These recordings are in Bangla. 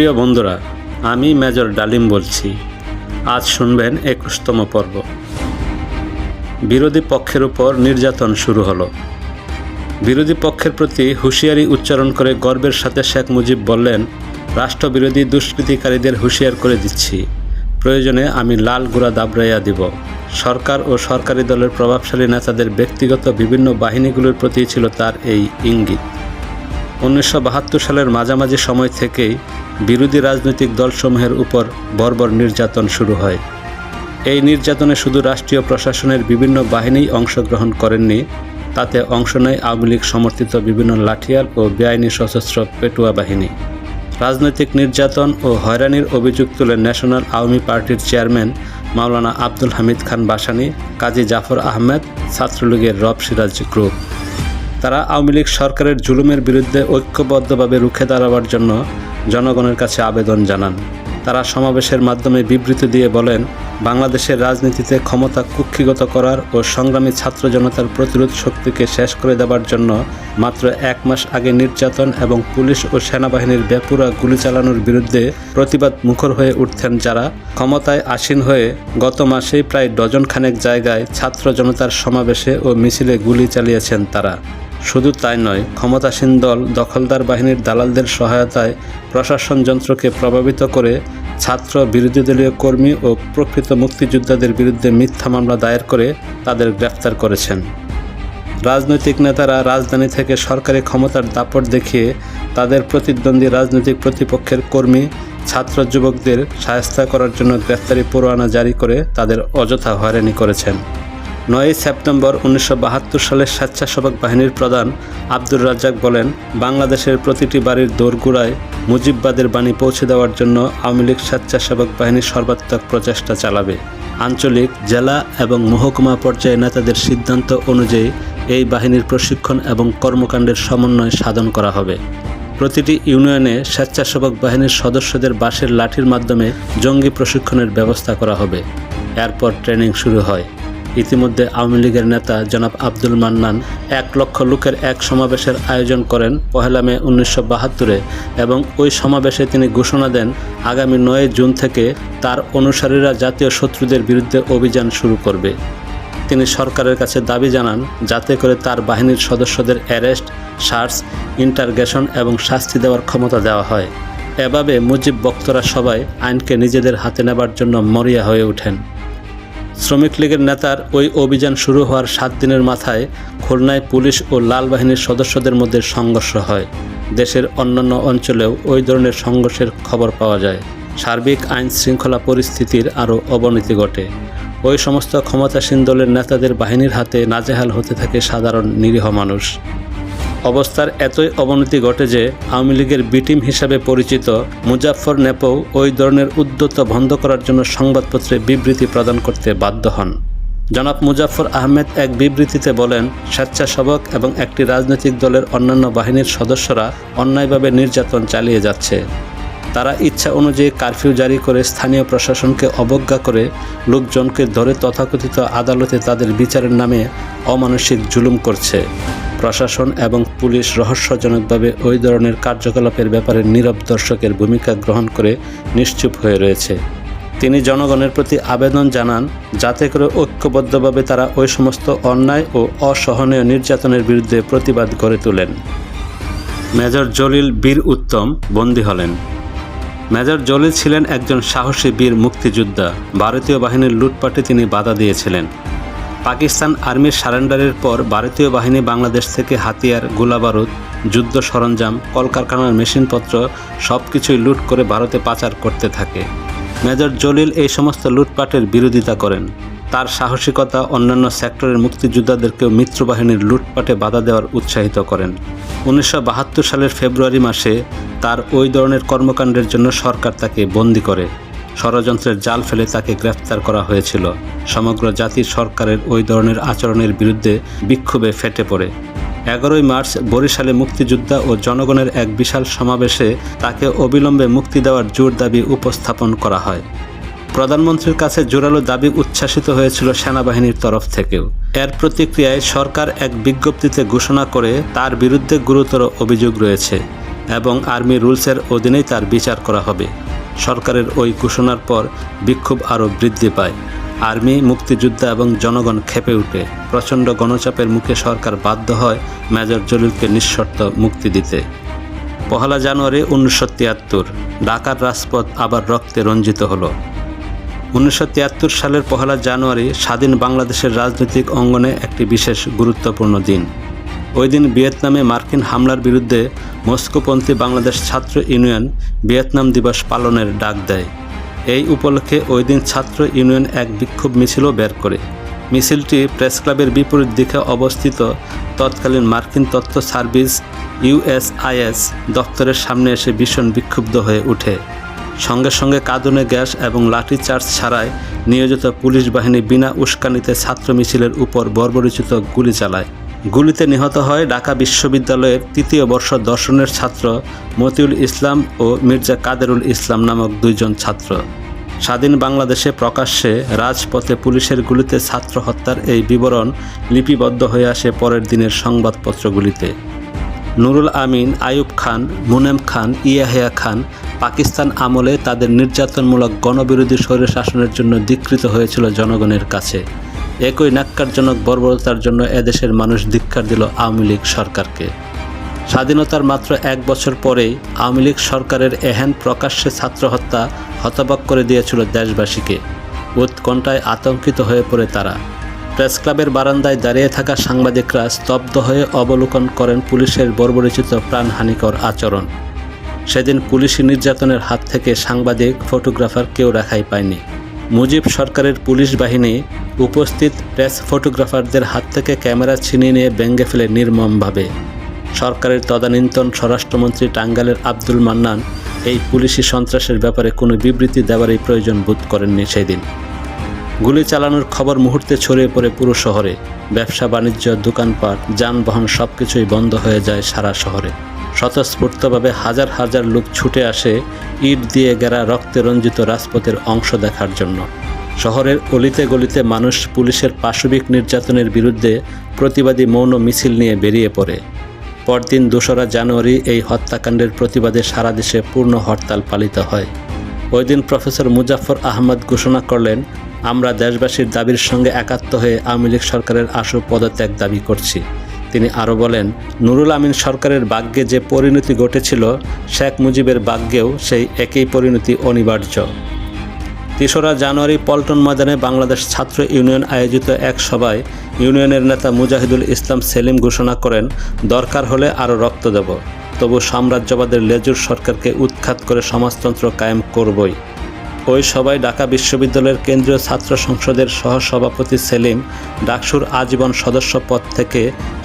প্রিয় বন্ধুরা, আমি মেজর ডালিম বলছি। আজ শুনবেন একুশতম পর্ব। বিরোধী পক্ষের উপর নির্যাতন শুরু হলো। বিরোধী পক্ষের প্রতি হুঁশিয়ারি উচ্চারণ করে গর্বের সাথে শেখ মুজিব বললেন, রাষ্ট্রবিরোধী দুষ্কৃতিকারীদের হুঁশিয়ার করে দিচ্ছি। প্রয়োজনে আমি লাল গুড়া দাবড়াইয়া দিব। সরকার ও সরকারি দলের প্রভাবশালী নেতাদের ব্যক্তিগত বিভিন্ন বাহিনীগুলোর প্রতি ছিল তার এই ইঙ্গিত। উনিশশো বাহাত্তর সালের মাঝামাঝি সময় থেকেই বিরোধী রাজনৈতিক দলসমূহের উপর বর্বর নির্যাতন শুরু হয়। এই নির্যাতনে শুধু রাষ্ট্রীয় প্রশাসনের বিভিন্ন বাহিনী অংশগ্রহণ করেননি, তাতে অংশ নেয় আওয়ামী লীগ সমর্থিত বিভিন্ন লাঠিয়াল ও বেআইনি সশস্ত্র পেটুয়া বাহিনী। রাজনৈতিক নির্যাতন ও হয়রানির অভিযোগ তুলে ন্যাশনাল আওয়ামী পার্টির চেয়ারম্যান মাওলানা আব্দুল হামিদ খান বাসানি, কাজী জাফর আহমেদ, ছাত্রলীগের রব সিরাজ গ্রুপ। তারা আওয়ামী লীগ সরকারের জুলুমের বিরুদ্ধে ঐক্যবদ্ধভাবে রুখে দাঁড়াবার জন্য জনগণের কাছে আবেদন জানান। তারা সমাবেশের মাধ্যমে বিবৃতি দিয়ে বলেন, বাংলাদেশের রাজনীতিতে ক্ষমতা কুক্ষিগত করার ও সংগ্রামী ছাত্র জনতার প্রতিরোধ শক্তিকে শেষ করে দেবার জন্য মাত্র এক মাস আগে নির্যাতন এবং পুলিশ ও সেনাবাহিনীর বেপুরা গুলি চালানোর বিরুদ্ধে প্রতিবাদ মুখর হয়ে উঠতেন যারা। ক্ষমতায় আসীন হয়ে গত মাসেই প্রায় ডজন খানেক জায়গায় ছাত্র জনতার সমাবেশে ও মিছিলে গুলি চালিয়েছেন তারা। শুধু তাই নয়, ক্ষমতাসীন দল, দখলদার বাহিনীর দালালদের সহায়তায় প্রশাসন যন্ত্রকে প্রভাবিত করে ছাত্র বিরোধী দলীয় কর্মী ও প্রকৃত মুক্তিযোদ্ধাদের বিরুদ্ধে মিথ্যা মামলা দায়ের করে তাদের গ্রেফতার করেছেন। রাজনৈতিক নেতারা রাজধানী থেকে সরকারি ক্ষমতার দাপট দেখিয়ে তাদের প্রতিদ্বন্দ্বী রাজনৈতিক প্রতিপক্ষের কর্মী, ছাত্র যুবকদের সায়স্তা করার জন্য গ্রেফতারি পরোয়ানা জারি করে তাদের অযথা হয়রানি করেছেন। নয়ই সেপ্টেম্বর উনিশশো সালের স্বেচ্ছাসেবক বাহিনীর প্রধান আব্দুর রাজ্জাক বলেন, বাংলাদেশের প্রতিটি বাড়ির দোরগোড়ায় মুজিববাদের বাণী পৌঁছে দেওয়ার জন্য আওয়ামী লীগ স্বেচ্ছাসেবক বাহিনী সর্বাত্মক প্রচেষ্টা চালাবে। আঞ্চলিক, জেলা এবং মহকুমা পর্যায়ে নেতাদের সিদ্ধান্ত অনুযায়ী এই বাহিনীর প্রশিক্ষণ এবং কর্মকাণ্ডের সমন্বয় সাধন করা হবে। প্রতিটি ইউনিয়নে স্বেচ্ছাসেবক বাহিনীর সদস্যদের বাঁশের লাঠির মাধ্যমে জঙ্গি প্রশিক্ষণের ব্যবস্থা করা হবে। এরপর ট্রেনিং শুরু হয়। ইতিমধ্যে আওয়ামী লীগের নেতা জনাব আব্দুল মান্নান এক লক্ষ লোকের এক সমাবেশের আয়োজন করেন পহেলা মে উনিশশো বাহাত্তরে এবং ওই সমাবেশে তিনি ঘোষণা দেন, আগামী নয় জুন থেকে তার অনুসারীরা জাতীয় শত্রুদের বিরুদ্ধে অভিযান শুরু করবে। তিনি সরকারের কাছে দাবি জানান, যাতে করে তার বাহিনীর সদস্যদের অ্যারেস্ট, সার্চ, ইন্টারগেশন এবং শাস্তি দেওয়ার ক্ষমতা দেওয়া হয়। এভাবে মুজিব বক্তরা সবাই আইনকে নিজেদের হাতে নেবার জন্য মরিয়া হয়ে ওঠেন। শ্রমিক লীগের নেতার ওই অভিযান শুরু হওয়ার সাত দিনের মাথায় খুলনায় পুলিশ ও লাল বাহিনীর সদস্যদের মধ্যে সংঘর্ষ হয়। দেশের অন্যান্য অঞ্চলেও ওই ধরনের সংঘর্ষের খবর পাওয়া যায়। সার্বিক আইন শৃঙ্খলা পরিস্থিতির আরও অবনতি ঘটে। ওই সমস্ত ক্ষমতাসীন দলের নেতাদের বাহিনীর হাতে নাজেহাল হতে থাকে সাধারণ নিরীহ মানুষ। অবস্থার এতই অবনতি ঘটে যে আওয়ামী লীগের বিটিম হিসাবে পরিচিত মুজাফর নেপও ওই ধরনের উদ্যত বন্ধ করার জন্য সংবাদপত্রে বিবৃতি প্রদান করতে বাধ্য হন। জনাব মুজাফর আহমেদ এক বিবৃতিতে বলেন, স্বেচ্ছাসেবক এবং একটি রাজনৈতিক দলের অন্যান্য বাহিনীর সদস্যরা অন্যায়ভাবে নির্যাতন চালিয়ে যাচ্ছে। তারা ইচ্ছা অনুযায়ী কারফিউ জারি করে স্থানীয় প্রশাসনকে অবজ্ঞা করে লোকজনকে ধরে তথাকথিত আদালতে তাদের বিচারের নামে অমানসিক জুলুম করছে। প্রশাসন এবং পুলিশ রহস্যজনকভাবে ওই ধরনের কার্যকলাপের ব্যাপারে নীরব দর্শকের ভূমিকা গ্রহণ করে নিশ্চুপ হয়ে রয়েছে। তিনি জনগণের প্রতি আবেদন জানান, যাতে করে ঐক্যবদ্ধভাবে তারা ওই সমস্ত অন্যায় ও অসহনীয় নির্যাতনের বিরুদ্ধে প্রতিবাদ গড়ে তোলেন। মেজর জলিল বীর উত্তম বন্দী হলেন। মেজর জলিল ছিলেন একজন সাহসী বীর মুক্তিযোদ্ধা। ভারতীয় বাহিনীর লুটপাটে তিনি বাধা দিয়েছিলেন। পাকিস্তান আর্মির সারেন্ডারের পর ভারতীয় বাহিনী বাংলাদেশ থেকে হাতিয়ার, গোলাবারুদ, যুদ্ধ সরঞ্জাম, কলকারখানার মেশিনপত্র সব কিছুই লুট করে ভারতে পাচার করতে থাকে। মেজর জলিল এই সমস্ত লুটপাটের বিরোধিতা করেন। তার সাহসিকতা অন্যান্য সেক্টরের মুক্তিযোদ্ধাদেরকেও মিত্রবাহিনীর লুটপাটে বাধা দেওয়ার উৎসাহিত করেন। উনিশশো বাহাত্তর সালের ফেব্রুয়ারি মাসে তার ওই ধরনের কর্মকাণ্ডের জন্য সরকার তাকে বন্দি করে। ষড়যন্ত্রের জাল ফেলে তাকে গ্রেফতার করা হয়েছিল। সমগ্র জাতির সরকারের ওই ধরনের আচরণের বিরুদ্ধে বিক্ষোভে ফেটে পড়ে। এগারোই মার্চ বরিশালে মুক্তিযোদ্ধা ও জনগণের এক বিশাল সমাবেশে তাকে অবিলম্বে মুক্তি দেওয়ার জোর দাবি উপস্থাপন করা হয়। প্রধানমন্ত্রীর কাছে জোরালো দাবি উচ্ছ্বাসিত হয়েছিল সেনাবাহিনীর তরফ থেকেও। এর প্রতিক্রিয়ায় সরকার এক বিজ্ঞপ্তিতে ঘোষণা করে তার বিরুদ্ধে গুরুতর অভিযোগ রয়েছে এবং আর্মি রুলসের অধীনেই তার বিচার করা হবে। সরকারের ওই ঘোষণার পর বিক্ষোভ আরও বৃদ্ধি পায়। আর্মি, মুক্তিযোদ্ধা এবং জনগণ খেপে উঠে। প্রচণ্ড গণচাপের মুখে সরকার বাধ্য হয় মেজর জলিলকে নিঃশর্ত মুক্তি দিতে। পহেলা জানুয়ারি উনিশশো তিয়াত্তর, ঢাকার রাজপথ আবার রক্তে রঞ্জিত হলো। উনিশশো তিয়াত্তর সালের পহেলা জানুয়ারি স্বাধীন বাংলাদেশের রাজনৈতিক অঙ্গনে একটি বিশেষ গুরুত্বপূর্ণ দিন। ওই দিন ভিয়েতনামে মার্কিন হামলার বিরুদ্ধে মস্কোপন্থী বাংলাদেশ ছাত্র ইউনিয়ন ভিয়েতনাম দিবস পালনের ডাক দেয়। এই উপলক্ষে ওই দিন ছাত্র ইউনিয়ন এক বিক্ষোভ মিছিলও বের করে। মিছিলটি প্রেস ক্লাবের বিপরীত দিকে অবস্থিত তৎকালীন মার্কিন তথ্য সার্ভিস ইউএসআইএস দপ্তরের সামনে এসে ভীষণ বিক্ষুব্ধ হয়ে ওঠে। সঙ্গে সঙ্গে কাঁদুনে গ্যাস এবং লাঠিচার্জ ছাড়াই নিয়োজিত পুলিশ বাহিনী বিনা উস্কানিতে ছাত্র মিছিলের উপর বর্বরিচিত গুলি চালায়। গুলিতে নিহত হয় ঢাকা বিশ্ববিদ্যালয়ের তৃতীয় বর্ষ দর্শনের ছাত্র মতিউল ইসলাম ও মির্জা কাদেরুল ইসলাম নামক দুইজন ছাত্র। স্বাধীন বাংলাদেশে প্রকাশ্যে রাজপথে পুলিশের গুলিতে ছাত্র হত্যার এই বিবরণ লিপিবদ্ধ হয়ে আসে পরের দিনের সংবাদপত্রগুলিতে। নুরুল আমিন আয়ুব খান, মুনেম খান, ইয়াহিয়া খান পাকিস্তান আমলে তাদের নির্যাতনমূলক গণবিরোধী স্বৈর শাসনের জন্য ধিকৃত হয়েছিল জনগণের কাছে। একই নাক্কারজনক বর্বরতার জন্য এদেশের মানুষ ধিক্ষার দিল আওয়ামী লীগ সরকারকে। স্বাধীনতার মাত্র এক বছর পরেই আওয়ামী লীগ সরকারের এহেন প্রকাশ্যে ছাত্র হত্যা হতবাক করে দিয়েছিল দেশবাসীকে। উৎকণ্ঠায় আতঙ্কিত হয়ে পড়ে তারা। প্রেস ক্লাবের বারান্দায় দাঁড়িয়ে থাকা সাংবাদিকরা স্তব্ধ হয়ে অবলোকন করেন পুলিশের বর্বরিচিত প্রাণহানিকর আচরণ। সেদিন পুলিশি নির্যাতনের হাত থেকে সাংবাদিক, ফটোগ্রাফার কেউ রেখাই পায়নি। মুজিব সরকারের পুলিশ বাহিনী উপস্থিত প্রেস ফটোগ্রাফারদের হাত থেকে ক্যামেরা ছিনিয়ে নিয়ে ব্যঙ্গে ফেলে নির্মমভাবে। সরকারের তদানীন্তন স্বরাষ্ট্রমন্ত্রী টাঙ্গালের আব্দুল মান্নান এই পুলিশি সন্ত্রাসের ব্যাপারে কোনো বিবৃতি দেওয়ারই প্রয়োজন বোধ করেননি সেদিন। গুলি চালানোর খবর মুহূর্তে ছড়িয়ে পড়ে পুরো শহরে। ব্যবসা, বাণিজ্য, দোকানপাট, যানবাহন সব কিছুই বন্ধ হয়ে যায় সারা শহরে। স্বতঃস্ফূর্তভাবে হাজার হাজার লোক ছুটে আসে ইট দিয়ে গেরা রক্তে রঞ্জিত রাজপথের অংশ দেখার জন্য। শহরের অলিতে গলিতে মানুষ পুলিশের পাশবিক নির্যাতনের বিরুদ্ধে প্রতিবাদী মৌন মিছিল নিয়ে বেরিয়ে পড়ে। পরদিন দোসরা জানুয়ারি এই হত্যাকাণ্ডের প্রতিবাদে সারা দেশে পূর্ণ হরতাল পালিত হয়। ওই দিন প্রফেসর মুজাফর আহমদ ঘোষণা করলেন, আমরা দেশবাসীর দাবির সঙ্গে একাত্ম হয়ে আওয়ামী লীগ সরকারের আশু পদত্যাগ দাবি করছি। তিনি আরও বলেন, নুরুল আমিন সরকারের ভাগ্যে যে পরিণতি ঘটেছিল, শেখ মুজিবের ভাগ্যেও সেই একই পরিণতি অনিবার্য। তেসরা জানুয়ারি পল্টন ময়দানে বাংলাদেশ ছাত্র ইউনিয়ন আয়োজিত এক সভায় ইউনিয়নের নেতা মুজাহিদুল ইসলাম সেলিম ঘোষণা করেন, দরকার হলে আরও রক্ত দেব। তবু সাম্রাজ্যবাদের লেজুর সরকারকে উৎখাত করে সমাজতন্ত্র কায়েম করবই। ওই সভায় ঢাকা বিশ্ববিদ্যালয়ের কেন্দ্রীয় ছাত্র সংসদের সহসভাপতি সেলিম, ডাকসুর আজীবন সদস্য পদ থেকে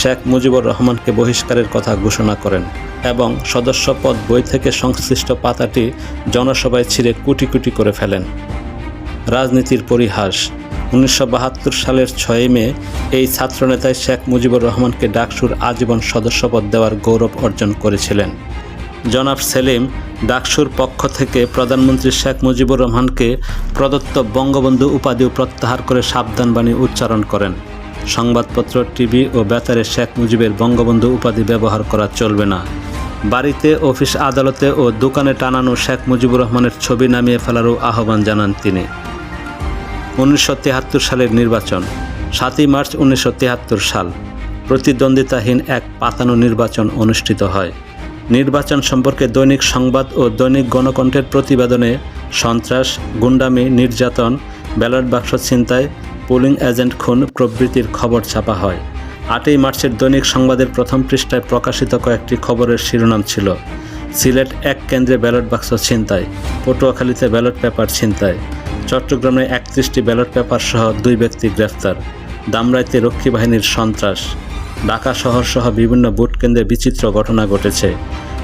শেখ মুজিবুর রহমানকে বহিষ্কারের কথা ঘোষণা করেন এবং সদস্য পদ বই থেকে সংশ্লিষ্ট পাতাটি জনসভায় ছিঁড়ে কুটি কুটি করে ফেলেন। রাজনীতির পরিহাস। উনিশশো বাহাত্তর সালের ছয়ই মে এই ছাত্রনেতায় শেখ মুজিবুর রহমানকে ডাকসুর আজীবন সদস্যপদ দেওয়ার গৌরব অর্জন করেছিলেন। জনাব সেলিম ডাকসুর পক্ষ থেকে প্রধানমন্ত্রী শেখ মুজিবুর রহমানকে প্রদত্ত বঙ্গবন্ধু উপাধিও প্রত্যাহার করে সাবধানবাণী উচ্চারণ করেন। সংবাদপত্র, টিভি ও বেতারে শেখ মুজিবের বঙ্গবন্ধু উপাধি ব্যবহার করা চলবে না। বাড়িতে, অফিস আদালতে ও দোকানে টানানো শেখ মুজিবুর রহমানের ছবি নামিয়ে ফেলারও আহ্বান জানান তিনি। উনিশশো সালের নির্বাচন, সাতই মার্চ উনিশশো সাল, প্রতিদ্বন্দ্বিতাহীন এক পাতানো নির্বাচন অনুষ্ঠিত হয়। নির্বাচন সম্পর্কে দৈনিক সংবাদ ও দৈনিক গণকণ্ঠের প্রতিবেদনে সন্ত্রাস, গুন্ডামি, নির্যাতন, ব্যালট বাক্স ছিনতাই, পোলিং এজেন্ট খুন প্রভৃতির খবর ছাপা হয়। আটই মার্চের দৈনিক সংবাদের প্রথম পৃষ্ঠায় প্রকাশিত কয়েকটি খবরের শিরোনাম ছিল, সিলেট এক কেন্দ্রে ব্যালট বাক্স ছিনতাই, পটুয়াখালীতে ব্যালট পেপার ছিনতাই চট্টগ্রামে একত্রিশটি ব্যালট পেপার সহ দুই ব্যক্তি গ্রেফতার। দামরাইতে রক্ষী বাহিনীর সন্ত্রাস। ঢাকা শহর সহ বিভিন্ন ভোট কেন্দ্রে বিচিত্র ঘটনা ঘটেছে।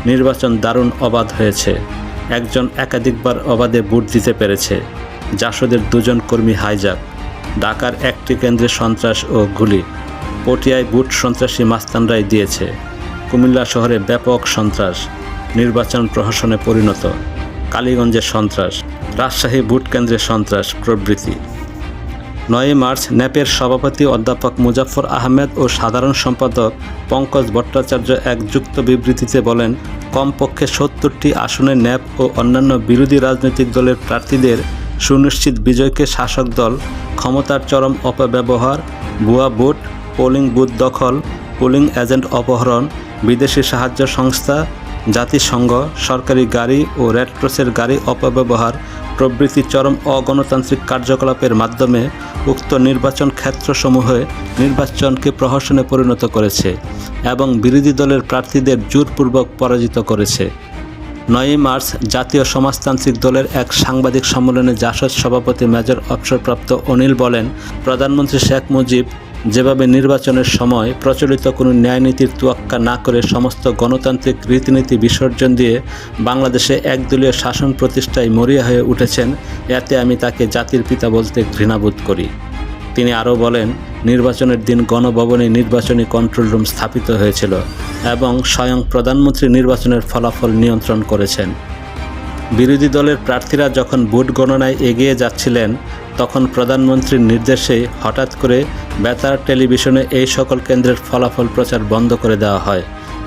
নির্বাচন দারুণ অবাধ হয়েছে। একজন একাধিকবার অবাধে ভোট দিতে পেরেছে। জাসদের দুজন কর্মী হাইজাক ঢাকার একটি কেন্দ্রে সন্ত্রাস ও গুলি। পটিয়ায় বুট সন্ত্রাসী মাস্তানরাই দিয়েছে। কুমিল্লা শহরে ব্যাপক সন্ত্রাস। নির্বাচন প্রহসনে পরিণত। কালীগঞ্জে সন্ত্রাস। রাজশাহী বুট কেন্দ্রে সন্ত্রাস প্রভৃতি নয়ই মার্চ ন্যাপের সভাপতি অধ্যাপক মুজাফর আহমেদ ও সাধারণ সম্পাদক পঙ্কজ ভট্টাচার্য এক যুক্ত বিবৃতিতে বলেন, কমপক্ষে সত্তরটি আসনে ন্যাপ ও অন্যান্য বিরোধী রাজনৈতিক দলের প্রার্থীদের সুনিশ্চিত বিজয়কে শাসক দল, ক্ষমতার চরম অপব্যবহার, ভুয়া ভোট, পোলিং বুথ দখল, পোলিং এজেন্ট অপহরণ, বিদেশি সাহায্য সংস্থা, জাতিসংঘ, সরকারি গাড়ি ও রেডক্রসের গাড়ি অপব্যবহার প্রভৃতি চরম অগণতান্ত্রিক কার্যকলাপের মাধ্যমে উক্ত নির্বাচন ক্ষেত্রসমূহে নির্বাচনকে প্রহসনে পরিণত করেছে এবং বিরোধী দলের প্রার্থীদের জোরপূর্বক পরাজিত করেছে। নয়ই মার্চ জাতীয় সমাজতান্ত্রিক দলের এক সাংবাদিক সম্মেলনে জাসদ সভাপতি মেজর অবসরপ্রাপ্ত অনিল বলেন, প্রধানমন্ত্রী শেখ মুজিব যেভাবে নির্বাচনের সময় প্রচলিত কোনো ন্যায়নীতির তোয়াক্কা না করে সমস্ত গণতান্ত্রিক রীতিনীতি বিসর্জন দিয়ে বাংলাদেশে একদলীয় শাসন প্রতিষ্ঠায় মরিয়া হয়ে উঠেছেন, এতে আমি তাকে জাতির পিতা বলতে ঘৃণাবোধ করি। তিনি আরও বলেন, নির্বাচনের দিন গণভবনে নির্বাচনী কন্ট্রোল রুম স্থাপিত হয়েছিল এবং স্বয়ং প্রধানমন্ত্রী নির্বাচনের ফলাফল নিয়ন্ত্রণ করেছেন। বিরোধী দলের প্রার্থীরা যখন ভোট গণনায় এগিয়ে যাচ্ছিলেন, তখন প্রধানমন্ত্রীর নির্দেশে হঠাৎ করে বেতার টেলিভিশনে এই সকল কেন্দ্রের ফলাফল প্রচার বন্ধ করে দেওয়া হয়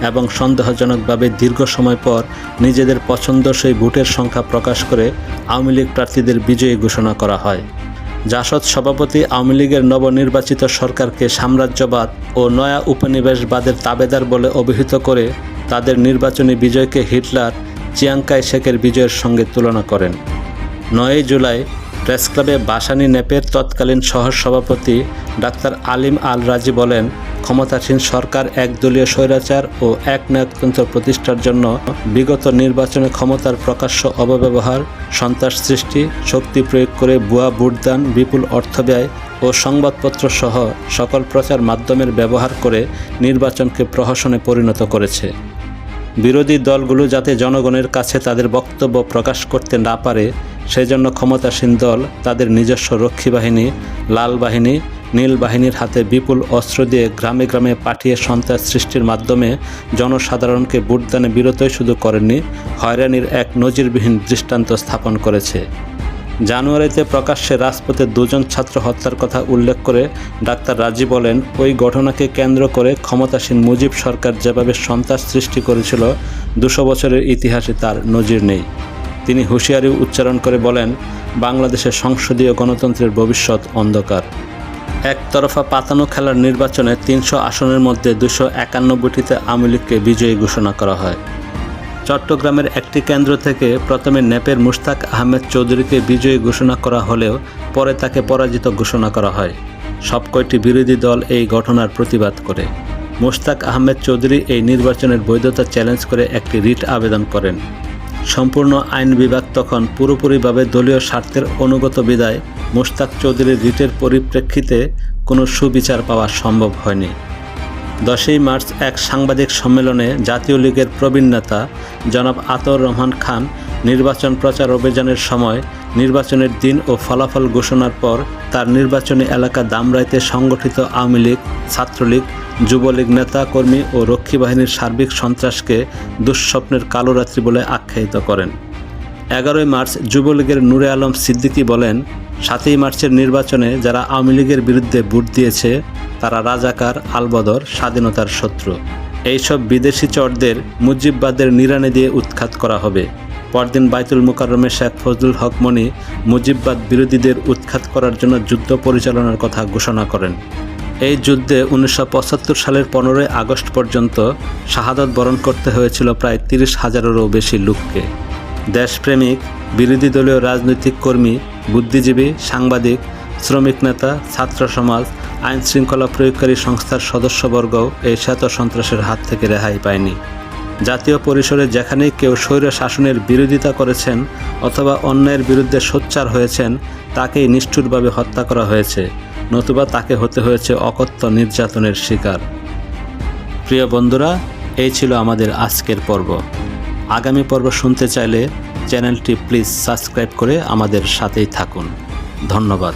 এবং সন্দেহজনকভাবে দীর্ঘ সময় পর নিজেদের পছন্দসই ভোটের সংখ্যা প্রকাশ করে আওয়ামী লীগ প্রার্থীদের বিজয়ী ঘোষণা করা হয়। জাসদ সভাপতি আওয়ামী লীগের নবনির্বাচিত সরকারকে সাম্রাজ্যবাদ ও নয়া উপনিবেশবাদের তাবেদার বলে অভিহিত করে তাদের নির্বাচনী বিজয়কে হিটলার চিয়াংকাই শেখের বিজয়ের সঙ্গে তুলনা করেন। নয়ই জুলাই প্রেসক্লাবে বাসানি নেপের তৎকালীন সহ সভাপতি ডাক্তার আলিম আল রাজি বলেন, ক্ষমতাসীন সরকার একদলীয় স্বৈরাচার ও এক নায়কতন্ত্র প্রতিষ্ঠার জন্য বিগত নির্বাচনে ক্ষমতার প্রকাশ্য অপব্যবহার, সন্ত্রাস সৃষ্টি, শক্তি প্রয়োগ করে ভুয়া ভোটদান, বিপুল অর্থ ব্যয় ও সংবাদপত্র সহ সকল প্রচার মাধ্যমের ব্যবহার করে নির্বাচনকে প্রহসনে পরিণত করেছে। বিরোধী দলগুলো যাতে জনগণের কাছে তাদের বক্তব্য প্রকাশ করতে না পারে সেজন্য ক্ষমতাসীন দল তাদের নিজস্ব রক্ষী বাহিনী, লাল বাহিনী, নীল বাহিনীর হাতে বিপুল অস্ত্র দিয়ে গ্রামে গ্রামে পাঠিয়ে সন্ত্রাস সৃষ্টির মাধ্যমে জনসাধারণকে ভোটদানে বিরতই শুধু করেননি, হয়রানির এক নজিরবিহীন দৃষ্টান্ত স্থাপন করেছে। জানুয়ারিতে প্রকাশ্যে রাজপথে দুজন ছাত্র হত্যার কথা উল্লেখ করে ডাক্তার রাজি বলেন, ওই ঘটনাকে কেন্দ্র করে ক্ষমতাসীন মুজিব সরকার যেভাবে সন্ত্রাস সৃষ্টি করেছিল, দুশো বছরের ইতিহাসে তার নজির নেই। তিনি হুঁশিয়ারি উচ্চারণ করে বলেন, বাংলাদেশের সংসদীয় গণতন্ত্রের ভবিষ্যৎ অন্ধকার। একতরফা পাতানো খেলার নির্বাচনে তিনশো আসনের মধ্যে দুশো একান্নব্বইটিতে আওয়ামী লীগকে বিজয়ী ঘোষণা করা হয়। চট্টগ্রামের একটি কেন্দ্র থেকে প্রথমে নেপের মুশতাক আহমেদ চৌধুরীকে বিজয়ী ঘোষণা করা হলেও পরে তাকে পরাজিত ঘোষণা করা হয়। সব কয়টি বিরোধী দল এই ঘটনার প্রতিবাদ করে। মুশতাক আহমেদ চৌধুরী এই নির্বাচনের বৈধতা চ্যালেঞ্জ করে একটি রিট আবেদন করেন। সম্পূর্ণ আইন বিভাগ তখন পুরোপুরিভাবে দলীয় স্বার্থের অনুগত বিদায় মুশতাক চৌধুরীর রিটের পরিপ্রেক্ষিতে কোনো সুবিচার পাওয়া সম্ভব হয়নি। দশই মার্চ এক সাংবাদিক সম্মেলনে জাতীয় লীগের প্রবীণ নেতা জনাব আতর রহমান খান নির্বাচন প্রচার অভিযানের সময় নির্বাচনের দিন ও ফলাফল ঘোষণার পর তার নির্বাচনী এলাকা দামরাইতে সংগঠিত আওয়ামী লীগ, ছাত্রলীগ, যুবলীগ নেতা কর্মী ও রক্ষী বাহিনীর সার্বিক সন্ত্রাসকে দুঃস্বপ্নের কালো রাত্রি বলে আখ্যায়িত করেন। এগারোই মার্চ যুবলীগের নূরে আলম সিদ্দিকী বলেন সাতই মার্চের নির্বাচনে যারা আওয়ামী লীগের বিরুদ্ধে ভোট দিয়েছে, তারা রাজাকার, আলবদর, স্বাধীনতার শত্রু। এইসব বিদেশি চরদের মুজিববাদের নিরানে দিয়ে উৎখাত করা হবে। পরদিন বাইতুল মুকাররমে শেখ ফজলুল হক মনি মুজিববাদ বিরোধীদের উৎখাত করার জন্য যুদ্ধ পরিচালনার কথা ঘোষণা করেন। এই যুদ্ধে উনিশশো পঁচাত্তর সালের পনেরোই আগস্ট পর্যন্ত শাহাদত বরণ করতে হয়েছিল প্রায় তিরিশ হাজারেরও বেশি লোককে। দেশপ্রেমিক বিরোধী দলীয় রাজনৈতিক কর্মী, বুদ্ধিজীবী, সাংবাদিক, শ্রমিক নেতা, ছাত্র সমাজ, আইন শৃঙ্খলা প্রয়োগকারী সংস্থার সদস্যবর্গও এই শ্বেত সন্ত্রাসের হাত থেকে রেহাই পায়নি। জাতীয় পরিসরে যেখানেই কেউ স্বৈর শাসনের বিরোধিতা করেছেন অথবা অন্যায়ের বিরুদ্ধে সোচ্চার হয়েছেন, তাকেই নিষ্ঠুরভাবে হত্যা করা হয়েছে, নতুবা তাকে হতে হয়েছে অকথ্য নির্যাতনের শিকার। প্রিয় বন্ধুরা, এই ছিল আমাদের আজকের পর্ব। আগামী পর্ব শুনতে চাইলে চ্যানেলটি প্লিজ সাবস্ক্রাইব করে আমাদের সাথেই থাকুন। ধন্যবাদ।